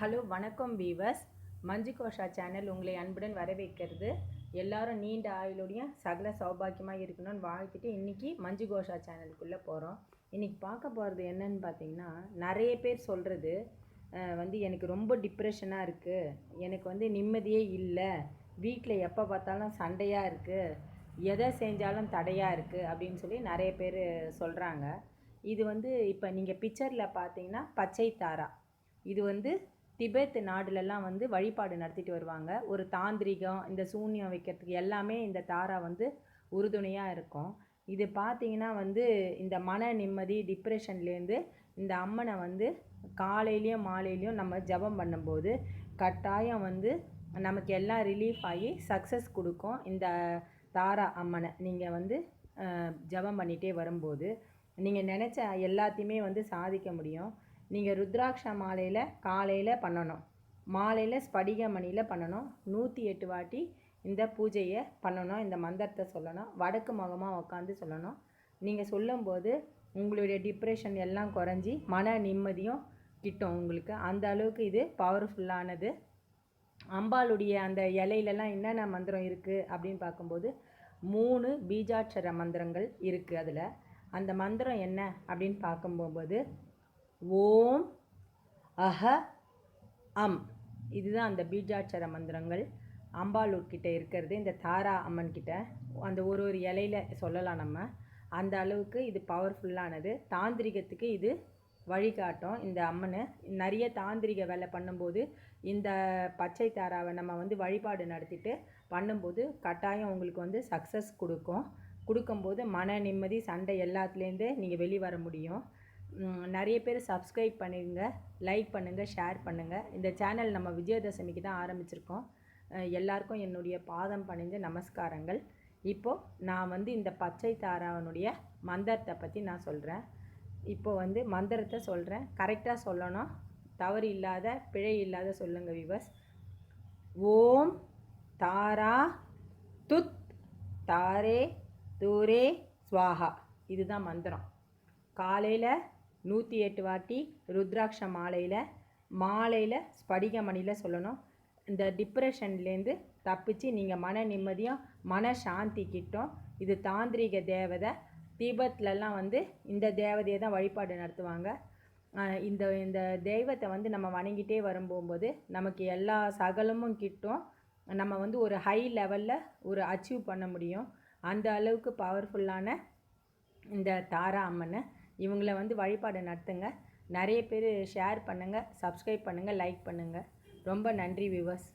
Hello வணக்கம் viewers. மஞ்சு Gosha channel உங்களை அன்புடன் வரவேற்கிறது. எல்லாரும் நீண்ட ஆயுளோடையும் சகல சௌபாக்கியமாக இருக்கணும்னு வாழ்த்துட்டு இன்றைக்கி மஞ்சு கோஷா சேனலுக்குள்ளே போகிறோம் இன்றைக்கி பார்க்க போகிறது என்னன்னு பார்த்தீங்கன்னா நிறைய பேர் சொல்கிறது வந்து எனக்கு ரொம்ப டிப்ரெஷனாக இருக்குது எனக்கு வந்து நிம்மதியே இல்லை. வீட்டில் எப்போ பார்த்தாலும் சண்டையாக இருக்குது எதை செஞ்சாலும் தடையாக இருக்குது அப்படின்னு சொல்லி நிறைய பேர் சொல்கிறாங்க இது வந்து இப்போ நீங்கள் பிக்சரில் பார்த்தீங்கன்னா பச்சை தாரா. இது வந்து திபெத் நாடுலெல்லாம் வந்து வழிபாடு நடத்திட்டு வருவாங்க. ஒரு தாந்திரிகம் இந்த சூன்யம் வைக்கிறதுக்கு எல்லாமே இந்த தாரா வந்து உறுதுணையாக இருக்கும். இது பார்த்தீங்கன்னா வந்து இந்த மன நிம்மதி டிப்ரெஷன்லேருந்து இந்த அம்மனை வந்து காலையிலையும் மாலையிலையும் நம்ம ஜெபம் பண்ணும்போது கட்டாயம் வந்து நமக்கு எல்லாம் ரிலீஃப் ஆகி சக்ஸஸ் கொடுக்கும் இந்த தாரா அம்மனை. நீங்கள் வந்து ஜபம் ஜெபம் பண்ணிகிட்டே வரும்போது நீங்கள் நினச்ச எல்லாத்தையுமே வந்து சாதிக்க முடியும். நீங்கள் ருத்ராட்ச மாலையில் காலையில் பண்ணணும். மாலையில் ஸ்படிக மணியில் பண்ணணும். நூற்றி எட்டு வாட்டி இந்த பூஜையை பண்ணணும். இந்த மந்திரத்தை சொல்லணும். வடக்கு முகமாக உட்காந்து சொல்லணும். நீங்கள் சொல்லும்போது உங்களுடைய டிப்ரெஷன் எல்லாம் குறைஞ்சி மன நிம்மதியும் கிட்டும் உங்களுக்கு. அந்த அளவுக்கு இது பவர்ஃபுல்லானது அம்பாளுடைய அந்த இலையிலலாம் என்னென்ன மந்திரம் இருக்குது அப்படின்னு பார்க்கும்போது மூணு பீஜாட்சர மந்திரங்கள் இருக்குது அதில். அந்த மந்திரம் என்ன அப்படின்னு பார்க்கும்போது ஓம் அஹ அம். இதுதான் அந்த பீஜாட்சர மந்திரங்கள். அம்பாளூர்கிட்ட இருக்கிறது இந்த தாரா அம்மன் கிட்ட. அந்த ஒரு ஒரு இலையில சொல்லலாம் நம்ம. அந்த அளவுக்கு இது பவர்ஃபுல்லானது தாந்திரிகத்துக்கு இது வழிகாட்டும். இந்த அம்மனை நிறைய தாந்திரிக வேலை பண்ணும்போது இந்த பச்சை தாராவை நம்ம வந்து வழிபாடு நடத்திட்டு பண்ணும்போது கட்டாயம் உங்களுக்கு வந்து சக்ஸஸ் கொடுக்கும். கொடுக்கும்போது மன நிம்மதி சண்டை எல்லாத்துலேருந்து நீங்கள் வெளிவர முடியும். நிறைய பேர் சப்ஸ்கிரைப் பண்ணிடுங்க லைக் பண்ணுங்கள் ஷேர் பண்ணுங்கள் இந்த சேனல் நம்ம விஜயதசமிக்கு தான் ஆரம்பிச்சிருக்கோம். எல்லாருக்கும் என்னுடைய பாதம் பணிஞ்ச நமஸ்காரங்கள். இப்போது நான் வந்து இந்த பச்சை தாராவனுடைய மந்திரத்தை பற்றி நான் சொல்கிறேன் இப்போ வந்து மந்திரத்தை சொல்கிறேன் கரெக்டாக சொல்லணும். தவறு இல்லாத பிழை இல்லாத சொல்லுங்கள் விவஸ் ஓம் தாரா துத் தாரே தூரே ஸ்வாஹா. இதுதான் மந்திரம். காலையில் நூற்றி எட்டு வாட்டி ருத்ராட்ச மாலையில் மாலையில் ஸ்படிக மணியில் சொல்லணும். இந்த டிப்ரெஷன்லேருந்து தப்பிச்சு நீங்கள் மன நிம்மதியும் மன சாந்தி கிட்டும் இது தாந்திரிக தேவதை தீபத்துலலாம் வந்து இந்த தேவதையை தான் வழிபாடு நடத்துவாங்க. இந்த இந்த தெய்வத்தை வந்து நம்ம வணங்கிட்டே வரும்போது நமக்கு எல்லா சகலமும் கிட்டும். நம்ம வந்து ஒரு ஹை லெவலில் ஒரு அச்சீவ் பண்ண முடியும். அந்த அளவுக்கு பவர்ஃபுல்லான இந்த தாரா அம்மனை இவங்கள வந்து வழிபாடு நடத்துங்க. நிறைய பேர் ஷேர் பண்ணுங்கள் சப்ஸ்கிரைப் பண்ணுங்கள் லைக் பண்ணுங்கள் ரொம்ப நன்றி விவர்ஸ்